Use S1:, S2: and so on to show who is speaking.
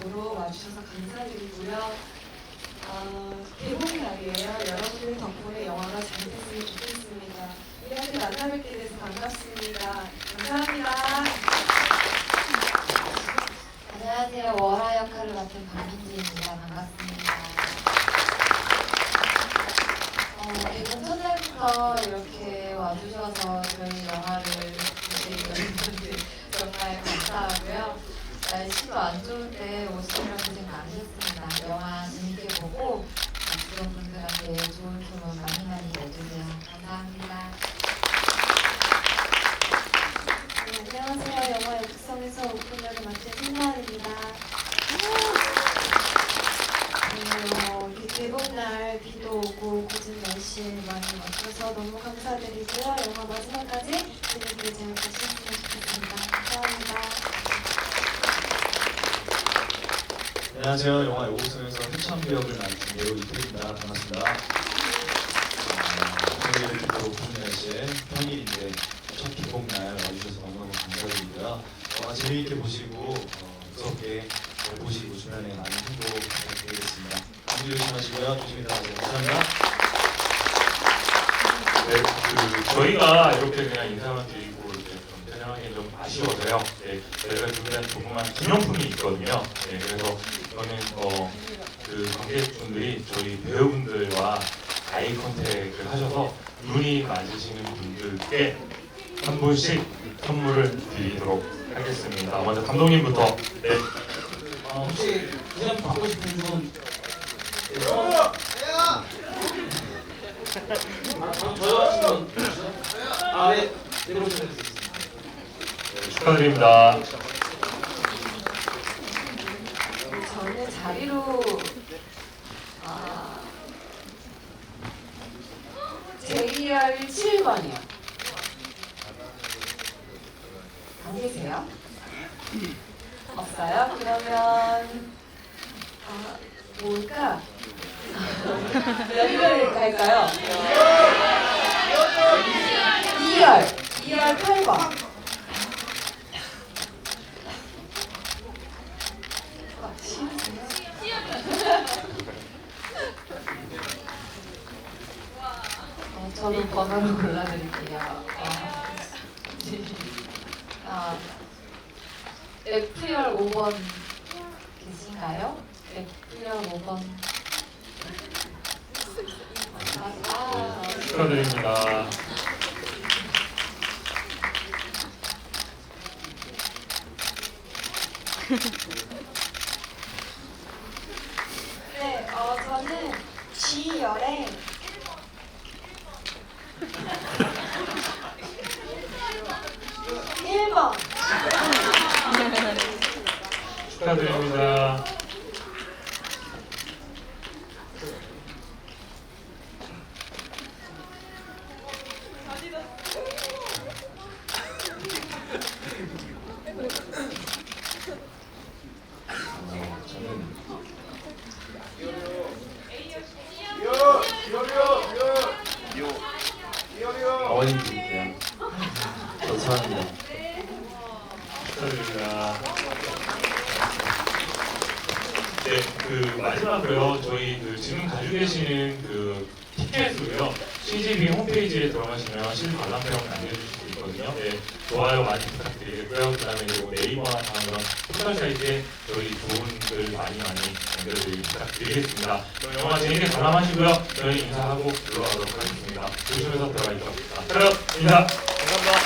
S1: 보러 와주셔서 감사드리고요. 어, 개봉 날이에요. 여러분들 덕분에 영화가 잘 됐으면 좋겠습니다. 이렇게 만나뵙게 돼서 반갑습니다. 감사합니다.
S2: 안녕하세요. 월화 역할을 맡은 박민지입니다. 반갑습니다. 어, 개봉 첫날부터 이렇게 와주셔서 저희 영화를 보시는 여러분들 정말 감사하고요. 날씨도 안때 오시느라 고생 많으셨습니다. 영화 재밌게 보고 주변 분들한테 좋은 소문 많이 많이 내주세요. 감사합니다.
S3: 네, 안녕하세요. 영화 육성에서 오픈역을 맡은 신나은입니다. 네, 어, 이렇게 개봉날 비도 오고 굳은 날씨에 많이 와주셔서 너무 감사드리고요. 영화 마지막까지 재밌게 잘 보셨으
S4: 안녕하세요. 영화 여고성에서 해창비 역을 맡은 배우 이태입니다. 반갑습니다. 오늘 이렇게 또 오픈 날씨에 평일인데 첫 개봉 날 와주셔서 너무너무 감사드리고요. 영화 재미있게 보시고 어, 무섭게 잘 보시고 주변에 많은 행복 부탁드리겠습니다. 감기 조심하시고요. 조심히 들어가세요. 감사합니다.
S5: 네, 그 저희가 이렇게 그냥 인사만 드리고 아쉬워서요. 네, 저희가 준비한 조그만 기념품이 있거든요. 네, 그래서 저는 어, 그 관객분들이 저희 배우분들과 아이 컨택을 하셔서 눈이 맞으시는 분들께 한 분씩 선물을 드리도록 하겠습니다. 먼저 감독님부터 네,
S6: 어, 혹시 그냥 받고 싶은 분? 아, 저요? 아, 네. 내려오시면 되겠습니다.
S5: 네, 축하드립니다.
S1: 저는 자리로 아, JR 7번이요. 안 계세요? 없어요? 그러면 아, 뭘까? 몇열 갈까요? 2열, 2열 8번. 아, 싫으세요?
S2: 어, 저도 번호를 골라드릴게요. 어, 아, F열 5번 계신가요? F열 5번. 아, 아,
S5: 축하드립니다.
S3: 네, 어, 저는 G열에 1번.
S5: 축하드립니다.
S4: 어, 저는 어머님 드릴게요. 감사합니다.
S5: 축하드립니다. 네, 그 마지막으로요. 저희 그 지금 가지고 계시는 그 티켓으로요. CGV 홈페이지에 들어가시면 실물 관람표를 남겨주실 수 있거든요. 네, 좋아요 많이 부탁드리고요. 그 다음에 그리고 네이버나 다른 그런 소셜 사이트에 저희 좋은 글 많이 많이 남겨드리기 부탁드리겠습니다. 그럼 영화 재밌게 관람하시고요. 저희 인사하고 들어가도록 하겠습니다. 조심해서. 자, 그럼 인사.
S6: 감사합니다.